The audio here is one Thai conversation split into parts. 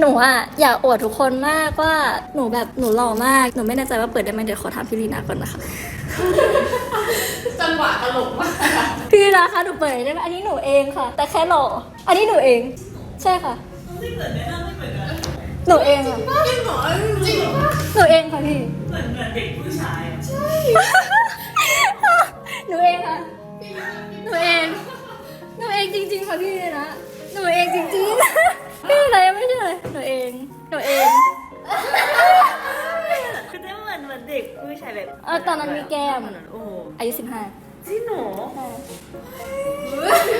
หนูอะอยากอวดทุกคนมากว่าหนูแบบหนูหล่อมากหนูไม่แน่ใจว่าเปิดได้ไหมเดี๋ยวขอถามพี่ลีนาก่อนนะคะ จังหวะตลกมากพี่ลีนาคะหนูเปิดได้ไหมอันนี้หนูเองค่ะ แต่แค่หล่ออันนี้หนูเอง ใช่ค่ะไม่เหมือนไม่น่าไม่เหมือนกันหนูเองค่ะจริงเหรอจริงเหรอหนูเองค่ะพี่เหมือนเหมือนเด็กผู้ชายอะหนูเองค่ะหนูเองหนูเองจริงๆค่ะพี่นะ หนูเอง คือได้เหมือนเหมือนเด็กผู้ชายแบบเออตอนนั้นมีแก้ม โอ้โหอายุสิบห้าจริงเหรอ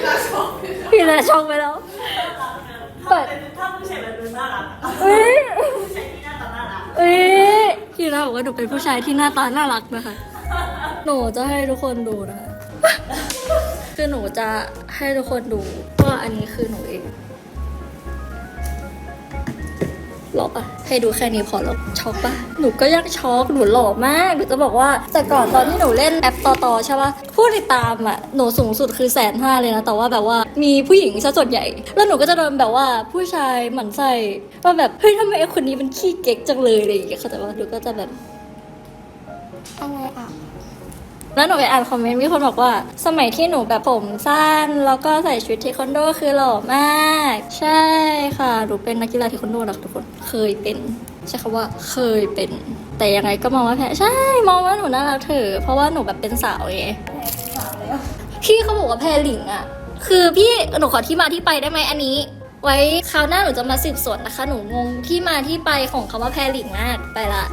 น่าชอบพี่เลยช็อกไปแล้ว เปิถ้าดเป็นถ้าผู้ชายแบบดูน่ารักอะเอ้ยผู้ชายที่หน้าตาน่ารักเอ้ยพี่นะบอกว่าหนูเป็นผู้ชายที่หน้าตาน่ารักนะคะ หนูจะให้ทุกคนดูนะคะ คือหนูจะให้ทุกคนดูว่าอันนี้คือหนูเอง หล่อปะให้ดูแค่นี้พอแล้วช็อกปะหนูก็ยังช็อกหนูหล่อมากหนูจะบอกว่าแต่ก่อนตอนที่หนูเล่นแอปต่อต่อใช่ปะผู้ติดตามอะหนูสูงสุดคือแสนห้าเลยนะแต่ว่าแบบว่ามีผู้หญิงซะส่วนใหญ่ แล้วหนูก็จะโดนแบบว่าผู้ชายหมั่นไส้ว่าแบบเฮ้ยทำไมไอ้คนนี้มันขี้เก๊กจังเลยอะไรอย่างเงี้ยเข้าใจว่าหนูก็จะแบบอะไรอะ แล้วหนูไปอ่านคอมเมนต์มีคนบอกว่า สมัยที่หนูแบบผมสั้น แล้วก็ใส่ชุดเทควันโดคือหล่อมาก ใช่ค่ะหนูเป็นนักกีฬาเทควันโดนะทุกคนเคยเป็นใช่คำว่าเคยเป็น แต่ยังไงก็มองว่าแพ้ใช่มองว่าหนูน่ารักเถอะเพราะว่าหนูแบบเป็นสาวไงพี่เขาบอกว่าแพรหลิงอะคือพี่หนูขอที่มาที่ไปได้ไหมอันนี้ ไว้คราวหน้าหนูจะมาสืบสวนนะคะ หนูงงที่มาที่ไปของคำว่าแพรหลิงมากไปละ